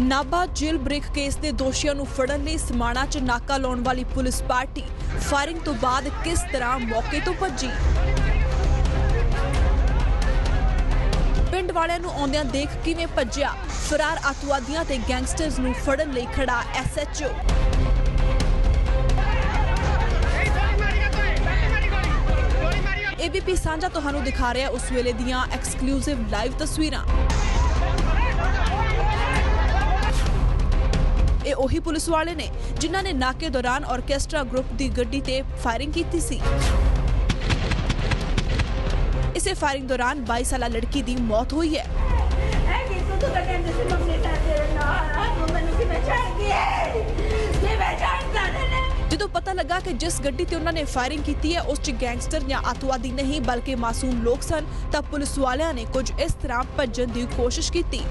Nabha jail break case ਦੇ ਦੋਸ਼ੀਆਂ ਨੂੰ ਫੜਨ ਲਈ ਸਮਾਣਾ 'ਚ ਨਾਕਾ ਲਾਉਣ ਵਾਲੀ ਪੁਲਿਸ ਪਾਰਟੀ ਫਾਇਰਿੰਗ ਤੋਂ ਬਾਅਦ ਕਿਸ ਤਰ੍ਹਾਂ ਮੌਕੇ ਤੋਂ ਭੱਜੀ? ਪਿੰਡ ਵਾਲਿਆਂ ਨੂੰ ਆਉਂਦਿਆਂ ਦੇਖ ਕਿਵੇਂ ਭੱਜਿਆ? ਫਰਾਰ ਅਤਵਾਦੀਆਂ ਤੇ ਗੈਂਗਸਟਰਸ ਨੂੰ ਫੜਨ ਲਈ ਖੜਾ ਐਸਐਚਓ ਏਬੀਪੀ ਸਾਂਝਾ ਤੁਹਾਨੂੰ ਦਿਖਾ ਰਿਹਾ ਉਸ ਵੇਲੇ ਦੀਆਂ ਐਕਸਕਲੂਸਿਵ ਲਾਈਵ ਤਸਵੀਰਾਂ। ਇਹ ਉਹੀ ਪੁਲਿਸ ਵਾਲੇ ਨੇ ਜਿਨ੍ਹਾਂ ਨੇ ਨਾਕੇ ਦੌਰਾਨ ਆਰਕੈਸਟਰਾ ਗਰੁੱਪ ਦੀ ਗੱਡੀ ਤੇ ਫਾਇਰਿੰਗ ਕੀਤੀ ਸੀ। ਇਸੇ ਫਾਇਰਿੰਗ ਦੌਰਾਨ 22 ਸਾਲਾ ਲੜਕੀ ਦੀ ਮੌਤ ਹੋਈ ਹੈ। ਜਦੋਂ ਪਤਾ ਲੱਗਾ ਕਿ ਜਿਸ ਗੱਡੀ ਤੇ ਉਹਨਾਂ ਨੇ ਫਾਇਰਿੰਗ ਕੀਤੀ ਹੈ ਉਸ 'ਚ ਗੈਂਗਸਟਰ ਜਾਂ ਅਤਵਾਦੀ ਨਹੀਂ ਬਲਕਿ ਮਾਸੂਮ ਲੋਕ ਸਨ ਤਾਂ ਪੁਲਿਸ ਵਾਲਿਆਂ ਨੇ ਕੁਝ ਇਸ ਤਰ੍ਹਾਂ ਭੱਜਣ ਦੀ ਕੋਸ਼ਿਸ਼ ਕੀਤੀ।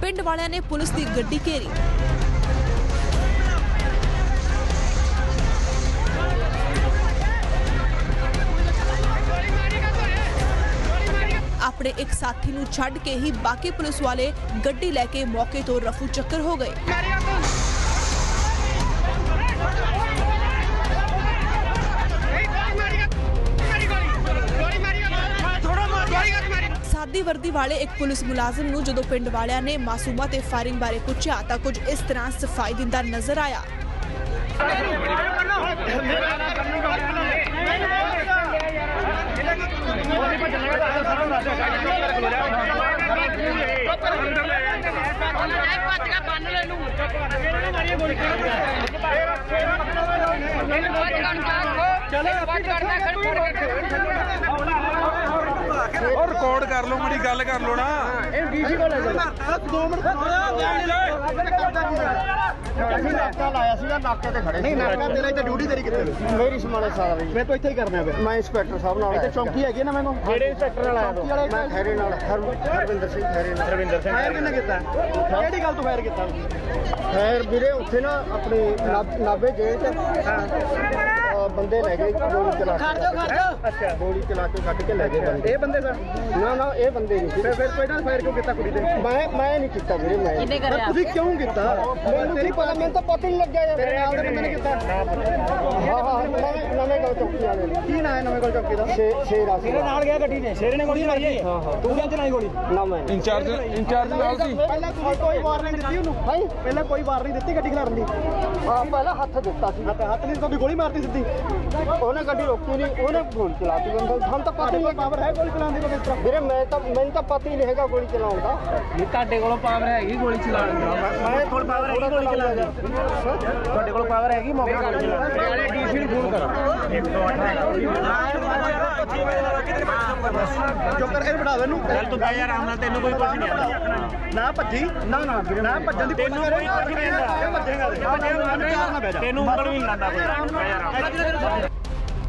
ਪਿੰਡ ਵਾਲਿਆਂ ਨੇ ਪੁਲਿਸ ਦੀ ਗੱਡੀ ਘੇਰੀ। ਆਪਣੇ ਇੱਕ ਸਾਥੀ ਨੂੰ ਛੱਡ ਕੇ ਹੀ ਬਾਕੀ ਪੁਲਿਸ ਵਾਲੇ ਗੱਡੀ ਲੈ ਕੇ ਮੌਕੇ ਤੋਂ ਰਫੂ ਚੱਕਰ ਹੋ ਗਏ। ਸਾਦੀ ਵਰਦੀ ਵਾਲੇ ਇੱਕ ਪੁਲਿਸ ਮੁਲਾਜ਼ਮ ਨੂੰ ਜਦੋਂ ਪਿੰਡ ਵਾਲਿਆਂ ਨੇ ਮਾਸੂਮਾ ਤੇ ਫਾਇਰਿੰਗ ਬਾਰੇ ਪੁੱਛਿਆ ਤਾਂ ਕੁਝ ਇਸ ਤਰ੍ਹਾਂ ਸਫ਼ਾਈ ਦਿੰਦਾ ਨਜ਼ਰ ਆਇਆ। ਉਹ ਰਿਕਾਰਡ ਕਰ ਲਓ ਮੜੀ ਗੱਲ ਕਰ ਲਓ ਨਾ। ਅਸੀਂ ਨਾਕਾ ਲਾਇਆ ਸੀਗਾ ਨਾਕੇ ਤੇ ਖੜੇ ਨਹੀਂ ਨਾਕਾ ਤੇਰਾ ਇੱਥੇ ਡਿਊਟੀ ਤੇਰੀ ਕਿੱਥੇ ਮੇਰੀ ਸਮਾਣੇ ਸਾਰਾ ਵੀ ਮੈਂ ਤਾਂ ਇੱਥੇ ਹੀ ਕਰਨਾ ਪਿਆ ਮੈਂ ਇੰਸਪੈਕਟਰ ਸਾਹਿਬ ਨਾਲ ਇੱਥੇ ਚੌਂਕੀ ਹੈਗੀ ਨਾ ਮੈਨੂੰ? ਕਿਹੜੇ ਇੰਸਪੈਕਟਰ ਨਾਲ ਆਇਆ ਮੈਂ ਖੈਰੇ ਨਾਲ। ਹਰ ਹਰਵਿੰਦਰ ਸਿੰਘ ਖੈਰੇ ਨਾਲ। ਹਰਵਿੰਦਰ ਸਿੰਘ ਫਾਇਰ ਕਿੰਨੇ ਕੀਤਾ? ਕਿਹੜੀ ਗੱਲ ਤੋਂ ਫਾਇਰ ਕੀਤਾ? ਫਾਇਰ ਵੀਰੇ ਉੱਥੇ ਨਾ ਆਪਣੀ ਨਾਭ- ਨਾਭੇ ਜੇਲ੍ਹ ਚ ਬੰਦੇ ਲੈ ਗਏ ਗੋਲੀ ਚਲਾ ਕੇ ਖੜ ਜਾਓ ਖੜ ਜਾਓ। ਅੱਛਾ। ਗੋਲੀ ਚਲਾ ਕੇ ਕੱਢ ਕੇ ਲੈ ਗਏ ਬੰਦੇ। ਇਹ ਬੰਦੇ ਸਰ ਨਾ ਨਾ ਇਹ ਬੰਦੇ ਨਹੀਂ ਫਿਰ ਫਿਰ ਕੋਈ ਨਾ ਫਾਇਰ ਕਿਉਂ ਕੀਤਾ ਕੁੜੀ ਤੇ ਮੈਂ ਮੈਂ ਨਹੀਂ ਕੀਤਾ ਵੀਰੇ ਮੈਂ। ਕਿਹਨੇ ਕਰਿਆ? ਤੁਸੀਂ ਕਿਉਂ ਕੀਤਾ? ਮੈਨੂੰ ਤੇਰੀ ਪਤਾ ਮੈਨੂੰ ਤਾਂ ਪਤਾ ਹੀ ਨਹੀਂ ਲੱਗਿਆ ਯਾਰ। ਨਾਲ ਦੇ ਬੰਦੇ ਨੇ ਕੀਤਾ? ਹਾਂ ਹਾਂ ਨਵੇਂ ਨਵੇਂ ਗਲ ਨੇ ਕੀ ਨਾ ਹੈ ਨਵੇਂ ਕੋਲ ਚੌਕੀ ਦਾ ਛੇ ਛੇ ਰਾਸੀ ਮੇਰੇ ਨਾਲ ਗਿਆ ਗੱਡੀ ਨੇ ਸ਼ੇਰੇ ਨੇ ਗੋਲੀ ਮਾਰੀ ਤੂੰ ਕਿਉਂ ਚਲਾਈ ਗੋਲੀ ਨਾ ਮੈਂ ਇੰਚਾਰਜ ਇੰਚਾਰਜ ਨਾਲ ਸੀ ਪਹਿਲਾਂ ਤੁਸੀਂ ਕੋਈ ਵਾਰਨਿੰਗ ਦਿੱਤੀ ਉਹਨੂੰ ਭਾਈ ਪਹਿਲਾਂ ਕੋਈ ਵਾਰਨਿੰਗ ਦਿੱਤੀ ਗੱਡੀ ਖਲਾਰਨ ਦੀ ਹਾਂ ਪਹਿਲਾਂ ਹੱਥ ਦਿੱਤਾ ਸੀ ਹੱਥ ਹੱਥ ਨਹੀਂ ਤੁਹਾਡੀ ਗੋਲੀ ਮਾਰਤੀ ਸਿੱਧੀ ਉਹਨੇ ਗੱਡੀ ਰੋਕੀ ਨਹੀਂ ਉਹਨੇ ਗੋਲੀ ਚਲਾਤੀ ਬੰਦਾ ਹਮ ਤਾਂ ਪਤਾ ਨਹੀਂ ਪਾਵਰ ਹੈ ਗੋਲੀ ਚਲਾਉਣ ਦੀ ਕਿਸ ਤਰ੍ਹਾਂ ਵੀਰੇ ਮੈਂ ਤਾਂ ਮੈਨੂੰ ਤਾਂ ਪਤਾ ਹੀ ਨਹੀਂ ਹੈਗਾ ਗੋਲੀ ਚਲਾਉਣ ਦਾ ਨਹੀਂ ਤੁਹਾਡੇ ਕੋਲ ਪਾਵਰ ਹੈਗੀ ਗੋਲੀ ਚਲਾਉਣ ਦੀ ਮੈਂ ਕੋਲ ਪਾਵਰ ਹੈਗੀ ਗੋਲੀ ਚਲਾਉਣ ਦੀ ਤੁਹਾਡੇ ਕੋਲ ਪਾਵਰ ਹੈਗੀ ਮੌਕੇ ਤੇ ਗੋਲੀ ਚਲਾਉਣ ਦੀ ਡੀਸੀ ਨੂੰ ਫੋਨ ਕਰੋ 108 ਨਾ ਭੱਜੀ। ਨਾ ਨਾ ਨਾ ਭੱਜਣ ਦੀ ਕੋਈ ਕੁਝ ਨਹੀਂ ਆਉਂਦਾ। ਇਹ ਭੱਜੇਗਾ ਨਾ ਬਹਿ ਤੈਨੂੰ ਉਂਗਲ ਵੀ ਨਹੀਂ ਲਾਉਂਦਾ ਕੋਈ। ਆਰਾਮ ਨਾਲ।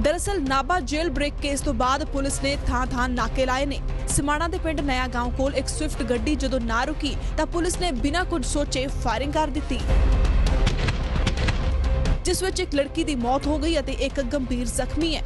ਦਰਅਸਲ ਨਾਬਾ ਜੇਲ ਬ੍ਰੇਕ ਕੇਸ ਤੋਂ ਬਾਅਦ ਪੁਲਿਸ ਨੇ ਥਾਂ ਥਾਂ ਨਾਕੇ ਲਾਏ ਨੇ। ਸਮਾਣਾ ਦੇ ਪਿੰਡ ਨਇਆ ਗਾਉਂ ਕੋਲ ਇੱਕ ਸਵਿਫਟ ਗੱਡੀ ਜਦੋਂ ਨਾ ਰੁਕੀ ਤਾਂ ਪੁਲਿਸ ਨੇ ਬਿਨਾਂ ਕੁਝ ਸੋਚੇ ਫਾਇਰਿੰਗ ਕਰ ਦਿੱਤੀ। ਜਿਸ ਵਿੱਚ ਇੱਕ ਲੜਕੀ ਦੀ ਮੌਤ ਹੋ ਗਈ ਅਤੇ ਇੱਕ ਗੰਭੀਰ ਜ਼ਖਮੀ ਹੈ।